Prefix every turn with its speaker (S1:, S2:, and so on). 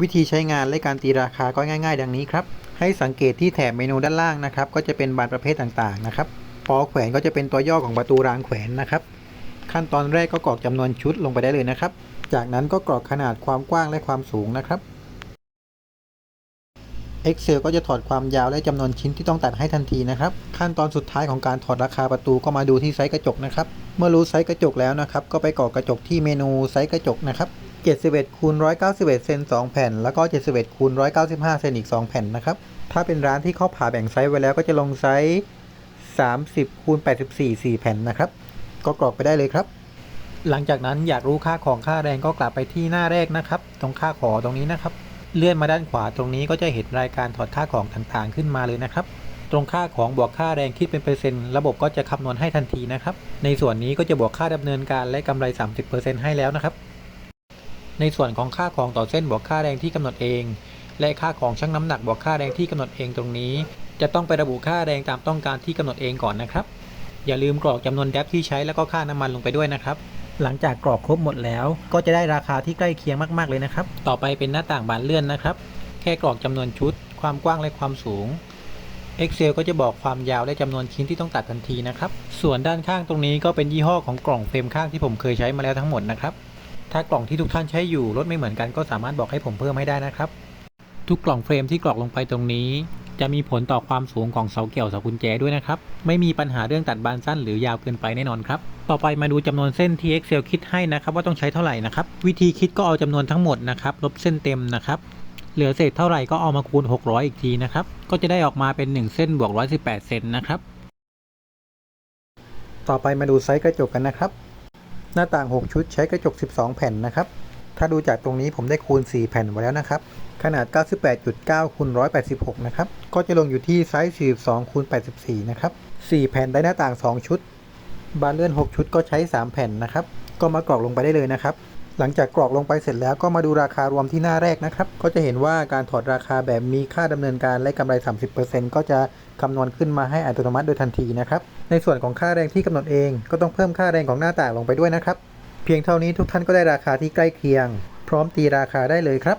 S1: วิธีใช้งานและการตีราคาก็ง่าย ๆ ดังนี้ครับ ให้สังเกตที่แถบเมนูด้านล่างนะครับ ก็จะเป็นบานประเภทต่างๆนะครับปอแขวนก็จะเป็นตัวย่อของประตูรางแขวนนะครับ ขั้นตอนแรกก็กรอกจำนวนชุดลงไปได้เลยนะครับ จากนั้นก็กรอกขนาดความกว้างและความสูงนะครับ Excel ก็จะถอดความยาวและจำนวนชิ้นที่ต้องตัดให้ทันทีนะครับ ขั้นตอนสุดท้ายของการถอดราคาประตูก็มาดูที่ไซส์กระจกนะครับ เมื่อรู้ไซส์กระจกแล้วนะครับ ก็ไปกรอกกระจกที่เมนูไซส์กระจกนะครับ 71คูณ191 เซน 2 แผ่น แล้วก็ 71คูณ195 เซนอีก 2 แผ่นนะครับ ถ้าเป็นร้านที่เขาผ่าแบ่งไซส์ไว้แล้วก็จะลงไซส์ 30คูณ84 4 แผ่นนะครับ ก็กรอกไปได้เลยครับ หลังจากนั้นอยากรู้ค่าของค่าแรงก็กลับไปที่หน้าแรกนะครับ ตรงค่าขอตรงนี้นะครับ เลื่อนมาด้านขวาตรงนี้ก็จะเห็นรายการถอดค่าของต่างๆ ขึ้นมาเลยนะครับตรงค่าของบวกค่าแรงคิดเป็นเปอร์เซ็นต์ระบบก็จะคำนวณให้ทันทีนะครับ ในส่วนนี้ก็จะบวกค่าดำเนินการและกำไร 30%ให้แล้วนะครับ ในส่วนของค่าของต่อเส้นบวกค่าแรงที่กำหนดเอง และค่าของชั่งน้ำหนักบวกค่าแรงที่กำหนดเองตรงนี้ จะต้องไประบุค่าแรงตามต้องการที่กำหนดเองก่อนนะครับ อย่าลืมกรอกจำนวนแดบที่ใช้แล้วก็ค่าน้ำมันลงไปด้วยนะครับ หลังจากกรอกครบหมดแล้ว ก็จะได้ราคาที่ใกล้เคียงมากๆเลยนะครับ ต่อไปเป็นหน้าต่างบานเลื่อนนะครับ แค่กรอกจำนวนชุด ความกว้างและความสูง Excel ก็จะบอกความยาวและจำนวนชิ้นที่ต้องตัดทันทีนะครับ ส่วนด้านข้างตรงนี้ก็เป็นยี่ห้อของกล่องเฟรมข้างที่ผมเคยใช้มาแล้วทั้งหมดนะครับ ถ้ากล่องที่ทุกท่านใช้อยู่รถไม่เหมือนกันก็สามารถบอกให้ผมเพิ่มให้ได้นะครับ ทุกกล่องเฟรมที่กรอกลงไปตรงนี้ จะมีผลต่อความสูงของเสาเกี่ยวเสากุญแจด้วยนะครับ ไม่มีปัญหาเรื่องตัดบานสั้นหรือยาวเกินไปแน่นอนครับ ต่อไปมาดูจำนวนเส้นที่ Excel คิดให้นะครับว่าต้องใช้เท่าไหร่นะครับ วิธีคิดก็เอาจำนวนทั้งหมดนะครับลบเส้นเต็มนะครับเหลือเศษเท่าไหร่ก็เอามาคูณ 600 อีกทีนะครับ ก็จะได้ออกมาเป็น 1 เส้นบวก 118 เซนนะครับ ต่อไปมาดูไซส์กระจกกันนะครับ หน้าต่าง 6 ชุดใช้กระจก 12 แผ่นนะครับ ถ้าดูจากตรงนี้ผมได้คูณ 4 แผ่นไว้แล้วนะครับ ขนาด 98.9คูณ186 นะครับ ก็จะลงอยู่ที่ไซส์ 42คูณ84 นะครับ 4 แผ่นได้หน้าต่าง 2 ชุด บานเลื่อน 6 ชุดก็ใช้ 3 แผ่นนะครับ ก็มากรอกลงไปได้เลยนะครับ หลังจากกรอกลงไปเสร็จแล้วก็มาดูราคารวมที่หน้าแรกนะครับ ก็จะเห็นว่าการถอดราคาแบบมีค่าดำเนินการและกำไร 30%ก็จะคำนวณขึ้นมาให้อัตโนมัติโดยทันทีนะครับ ในส่วนของค่าแรงที่กำหนดเองก็ต้องเพิ่มค่าแรงของหน้าต่างลงไปด้วยนะครับ เพียงเท่านี้ทุกท่านก็ได้ราคาที่ใกล้เคียง พร้อมตีราคาได้เลยครับ